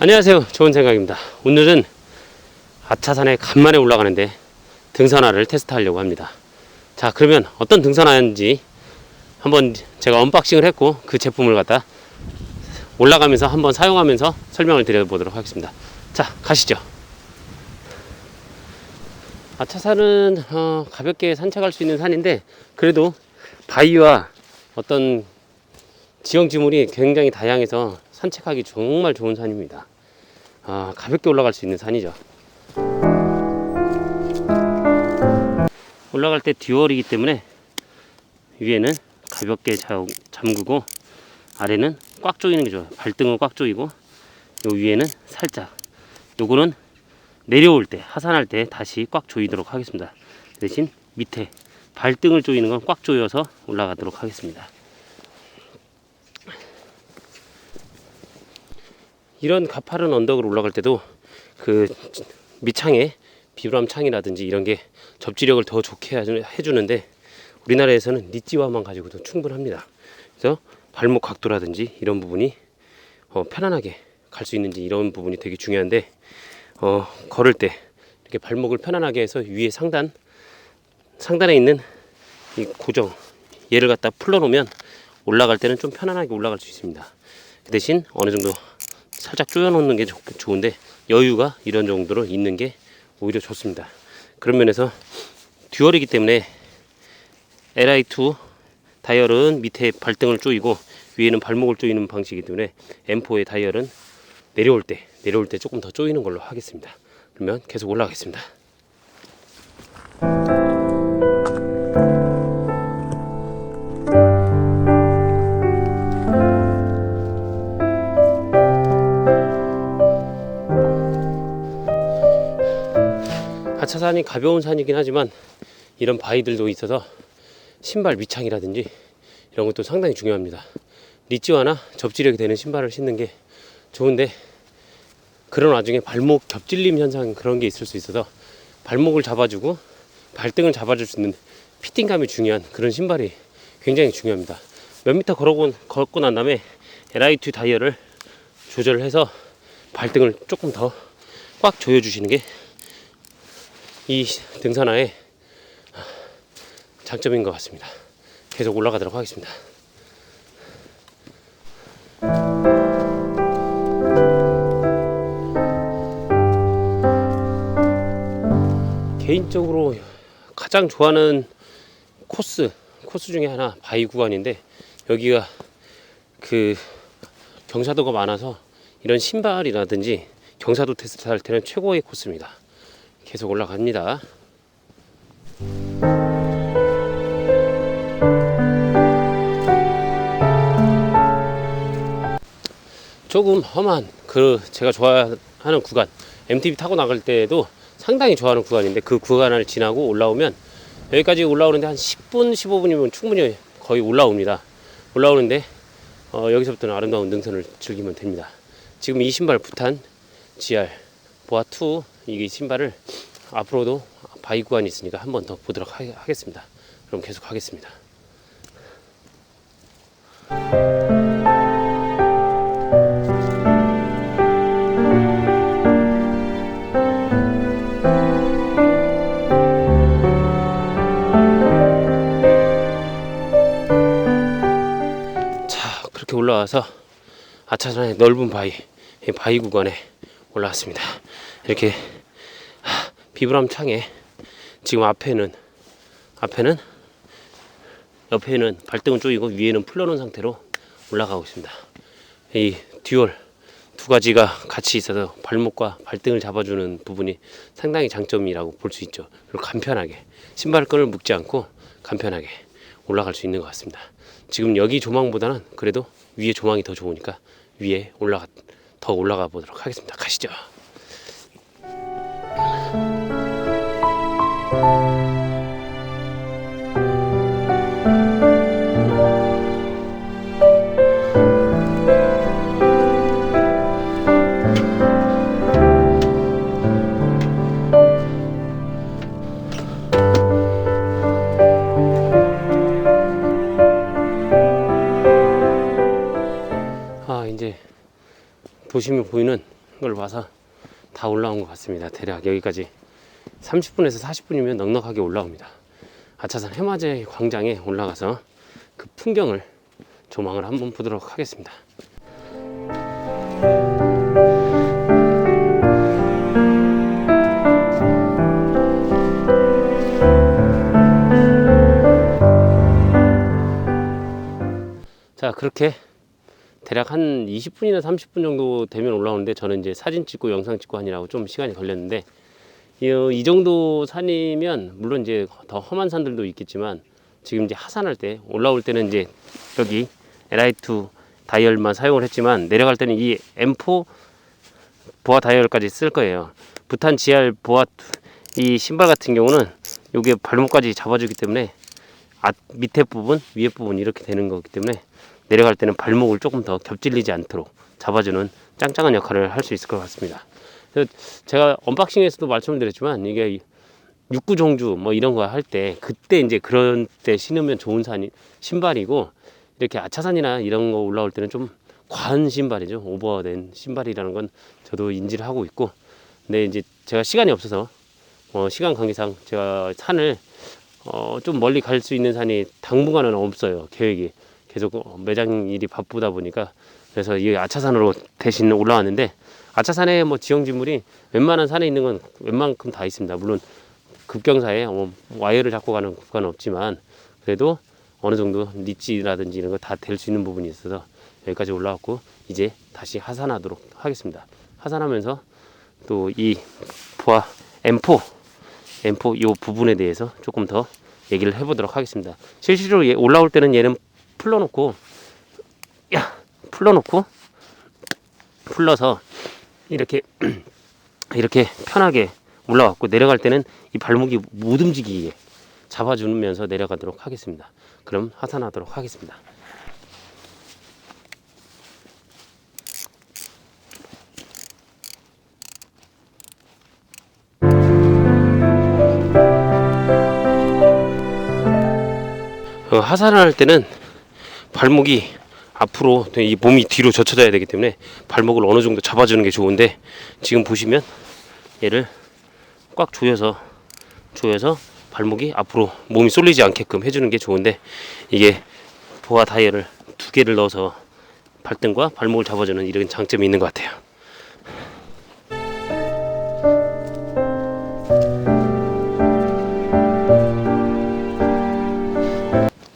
안녕하세요. 좋은 생각입니다. 오늘은 아차산에 간만에 올라가는데 등산화를 테스트하려고 합니다. 자, 그러면 어떤 등산화인지 한번 제가 언박싱을 했고 그 제품을 갖다 올라가면서 한번 사용하면서 설명을 드려보도록 하겠습니다. 자, 가시죠. 아차산은 어, 가볍게 산책할 수 있는 산인데 그래도 바위와 어떤 지형지물이 굉장히 다양해서 산책하기 정말 좋은 산입니다. 아, 가볍게 올라갈 수 있는 산이죠. 올라갈 때 듀얼이기 때문에 위에는 가볍게 자- 잠그고 아래는 꽉 조이는 게 좋아요. 발등은 꽉 조이고 요 위에는 살짝. 요거는 내려올 때 하산할 때 다시 꽉 조이도록 하겠습니다. 대신 밑에 발등을 조이는 건 꽉 조여서 올라가도록 하겠습니다. 이런 가파른 언덕을 올라갈 때도 그 밑창에 비브람 창이라든지 이런 게 접지력을 더 좋게 해주- 해주는데 우리나라에서는 니찌와만 가지고도 충분합니다. 그래서 발목 각도라든지 이런 부분이 어, 편안하게 갈 수 있는지 이런 부분이 되게 중요한데 어, 걸을 때 이렇게 발목을 편안하게 해서 위에 상단 상단에 있는 이 고정 얘를 갖다 풀어놓으면 올라갈 때는 좀 편안하게 올라갈 수 있습니다. 그 대신 어느 정도 살짝 조여 놓는 게 좋, 좋은데 여유가 이런 정도로 있는 게 오히려 좋습니다. 그런 면에서 듀얼이기 때문에 LI2 다이얼은 밑에 발등을 조이고 위에는 발목을 조이는 방식이기 때문에 M4의 다이얼은 내려올 때 내려올 때 조금 더 조이는 걸로 하겠습니다. 그러면 계속 올라가겠습니다. 하차산이 가벼운 산이긴 하지만 이런 바위들도 있어서 신발 밑창이라든지 이런 것도 상당히 중요합니다. 리치와나 접지력이 되는 신발을 신는 게 좋은데 그런 와중에 발목 겹질림 현상 그런 게 있을 수 있어서 발목을 잡아주고 발등을 잡아줄 수 있는 피팅감이 중요한 그런 신발이 굉장히 중요합니다. 몇 미터 걸어고, 걷고 난 다음에 LI2 다이얼을 조절을 해서 발등을 조금 더 꽉 조여주시는 게 이 등산화의 장점인 것 같습니다. 계속 올라가도록 하겠습니다. 개인적으로 가장 좋아하는 코스 코스 중에 하나 바위 구간인데 여기가 그 경사도가 많아서 이런 신발이라든지 경사도 테스트 할 때는 최고의 코스입니다. 계속 올라갑니다. 조금 험한 그 제가 좋아하는 구간 MTB 타고 나갈 때도 상당히 좋아하는 구간인데 그 구간을 지나고 올라오면 여기까지 올라오는데 한 10분 15분이면 충분히 거의 올라옵니다. 올라오는데 어, 여기서부터는 아름다운 능선을 즐기면 됩니다. 지금 이 신발 부탄 GR 보아2 이게 신발을 앞으로도 바위 구간이 있으니까 한 번 더 보도록 하, 하겠습니다. 그럼 계속 하겠습니다 아차산의 넓은 바위 이 바위 구간에 올라왔습니다. 이렇게 하, 비브람 창에 지금 앞에는 앞에는 옆에는 발등은 조이고 위에는 풀러놓은 상태로 올라가고 있습니다. 이 듀얼 두 가지가 같이 있어서 발목과 발등을 잡아주는 부분이 상당히 장점이라고 볼 수 있죠. 그리고 간편하게 신발끈을 묶지 않고 간편하게 올라갈 수 있는 것 같습니다. 지금 여기 조망보다는 그래도 위에 조망이 더 좋으니까 위에 올라가 더 올라가 보도록 하겠습니다. 가시죠. 도심이 보이는 걸 봐서 다 올라온 것 같습니다. 대략 여기까지 30분에서 40분이면 넉넉하게 올라옵니다. 아차산 해마제 광장에 올라가서 그 풍경을 조망을 한번 보도록 하겠습니다. 자 그렇게 대략 한 20분이나 30분 정도 되면 올라오는데 저는 이제 사진 찍고 영상 찍고 하느라고 좀 시간이 걸렸는데 이, 이 정도 산이면 물론 이제 더 험한 산들도 있겠지만 지금 이제 하산할 때 올라올 때는 이제 여기 LI2 다이얼만 사용을 했지만 내려갈 때는 이 M4 보아 다이얼까지 쓸 거예요. 부탄 GR 보아 이 신발 같은 경우는 여기에 발목까지 잡아주기 때문에 앞 밑에 부분 위에 부분 이렇게 되는 거기 때문에 내려갈 때는 발목을 조금 더 겹질리지 않도록 잡아주는 짱짱한 역할을 할 수 있을 것 같습니다. 제가 언박싱에서도 말씀을 드렸지만 이게 육구 종주 뭐 이런 거 할 때 그때 이제 그런 때 신으면 좋은 산이 신발이고 이렇게 아차산이나 이런 거 올라올 때는 좀 과한 신발이죠. 오버된 신발이라는 건 저도 인지를 하고 있고. 근데 이제 제가 시간이 없어서 어 시간 관계상 제가 산을 어 좀 멀리 갈 수 있는 산이 당분간은 없어요 계획이 계속 어, 매장 일이 바쁘다 보니까 그래서 이 아차산으로 대신 올라왔는데 아차산에 뭐 지형지물이 웬만한 산에 있는 건 웬만큼 다 있습니다. 물론 급경사에 뭐 와이어를 잡고 가는 구간은 없지만 그래도 어느 정도 리치라든지 이런 거 다 될 수 있는 부분이 있어서 여기까지 올라왔고 이제 다시 하산하도록 하겠습니다. 하산하면서 또 이 보아 M4 M4 이 부분에 대해서 조금 더 얘기를 해보도록 하겠습니다. 실제로 얘 올라올 때는 얘는 풀러놓고 야 풀러놓고 풀러서 이렇게 이렇게 편하게 올라왔고 내려갈 때는 이 발목이 못 움직이게 잡아주면서 내려가도록 하겠습니다. 그럼 하산하도록 하겠습니다. 어, 하산을 할 때는 발목이 앞으로 이 몸이 뒤로 젖혀져야 되기 때문에 발목을 어느 정도 잡아주는 게 좋은데 지금 보시면 얘를 꽉 조여서 조여서 발목이 앞으로 몸이 쏠리지 않게끔 해주는 게 좋은데 이게 보아 다이얼을 두 개를 넣어서 발등과 발목을 잡아주는 이런 장점이 있는 것 같아요.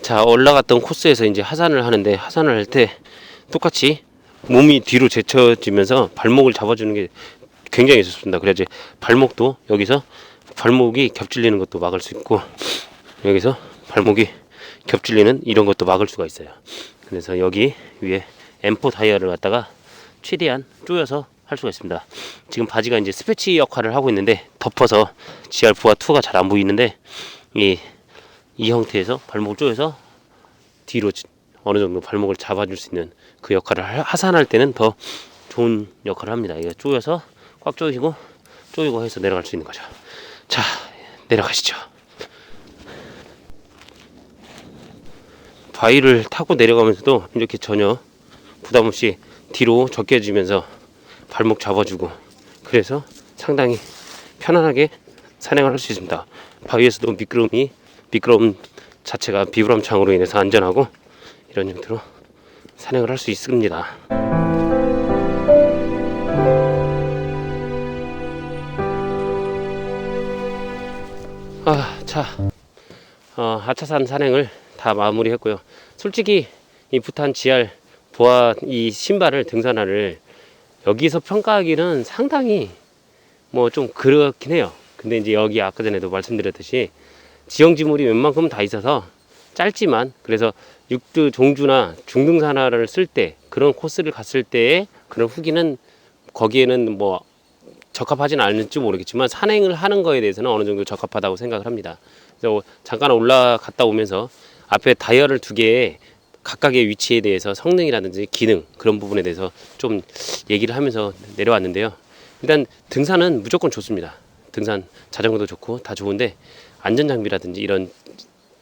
자 올라갔던 코스에서 이제 하산을 하는데 하산을 할 때 똑같이 몸이 뒤로 제쳐지면서 발목을 잡아주는 게 굉장히 좋습니다. 그래야지 발목도 여기서 발목이 겹질리는 것도 막을 수 있고 여기서 발목이 겹질리는 이런 것도 막을 수가 있어요. 그래서 여기 위에 M4 다이얼을 갖다가 최대한 조여서 할 수가 있습니다. 지금 바지가 이제 스패치 역할을 하고 있는데 덮어서 GR4와 2가 잘 안 보이는데 이, 이 형태에서 발목을 조여서 뒤로 지- 어느 정도 발목을 잡아줄 수 있는 그 역할을 하- 하산할 때는 더 좋은 역할을 합니다. 이거 조여서 꽉 조이고 조이고 해서 내려갈 수 있는 거죠. 자 내려가시죠. 바위를 타고 내려가면서도 이렇게 전혀 부담 없이 뒤로 적게지면서 발목 잡아주고 그래서 상당히 편안하게 산행을 할 수 있습니다. 바위에서도 미끄럼이 미끄럼 자체가 비브람 창으로 인해서 안전하고 이런 형태로 산행을 할 수 있습니다. 아, 자, 어, 하차산 산행을 다 마무리했고요. 솔직히 이 부탄 GR 보아 이 신발을 등산화를 여기서 평가하기는 상당히 뭐 좀 그렇긴 해요. 근데 이제 여기 아까 전에도 말씀드렸듯이 지형지물이 웬만큼 다 있어서 짧지만 그래서 육두 종주나 중등산화를 쓸 때 그런 코스를 갔을 때의 그런 후기는 거기에는 뭐 적합하지는 않을지 모르겠지만 산행을 하는 거에 대해서는 어느 정도 적합하다고 생각을 합니다. 그래서 잠깐 올라갔다 오면서 앞에 다이얼을 두 개의 각각의 위치에 대해서 성능이라든지 기능 그런 부분에 대해서 좀 얘기를 하면서 내려왔는데요. 일단 등산은 무조건 좋습니다. 등산 자전거도 좋고 다 좋은데 안전 장비라든지 이런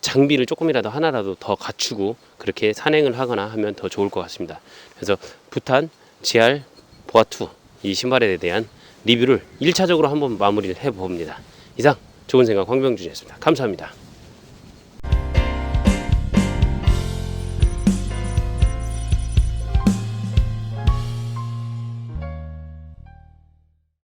장비를 조금이라도 하나라도 더 갖추고 그렇게 산행을 하거나 하면 더 좋을 것 같습니다. 그래서 부탄 GR 보아2 이 신발에 대한 리뷰를 1차적으로 한번 마무리를 해봅니다. 이상 좋은 생각 황병준이었습니다. 감사합니다.